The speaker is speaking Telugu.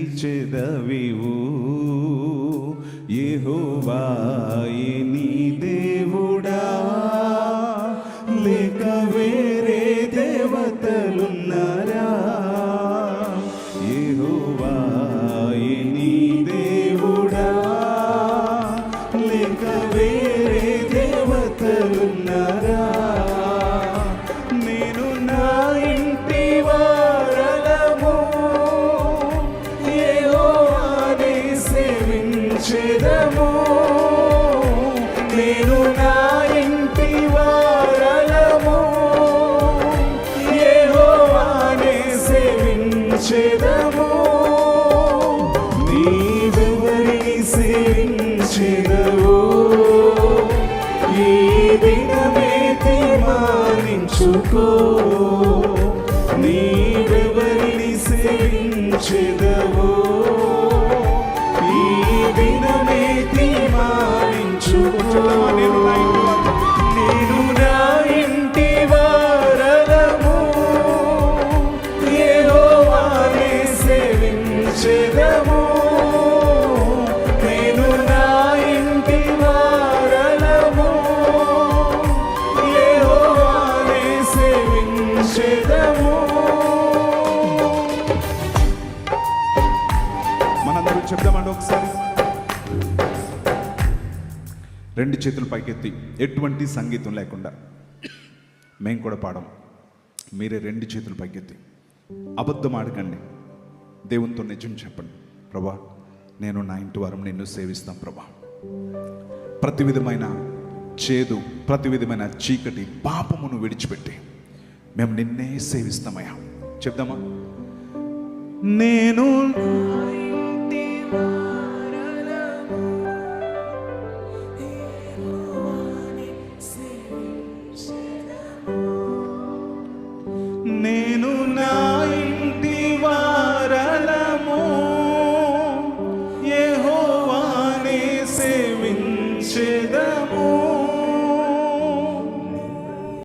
చెదవివు. యెహోవాయే నీ దేవుడా. లేక వేరే దేవతలు నేను నా ఇంటి వారలము. యెహోవాని సేవించెదము. నీవెవరిని సేవించెదవో? ఈ దినమే తీర్మానించుకో. నీవెవరిని సేవించెదవో? ఈ దినమే తీర్మానించుకో. సేవించెదము మనందరూ చెప్దామండి ఒకసారి. రెండు చేతులు పైకెత్తి ఎటువంటి సంగీతం లేకుండా మేము కూడా పాడం మీరే రెండు చేతులు పైకెత్తి అబద్ధం ఆడకండి. దేవునితో నిజం చెప్పండి. ప్రభా నేను నా ఇంటి వారం నిన్ను సేవిస్తాం ప్రభా. ప్రతి విధమైన చేదు ప్రతి విధమైన చీకటి పాపమును విడిచిపెట్టి. మేము నిన్నే సేవిస్తామయ్యా. చెప్దామా? నేను నేను నా ఇంటి వారలము యెహోవాని సేవించెదము.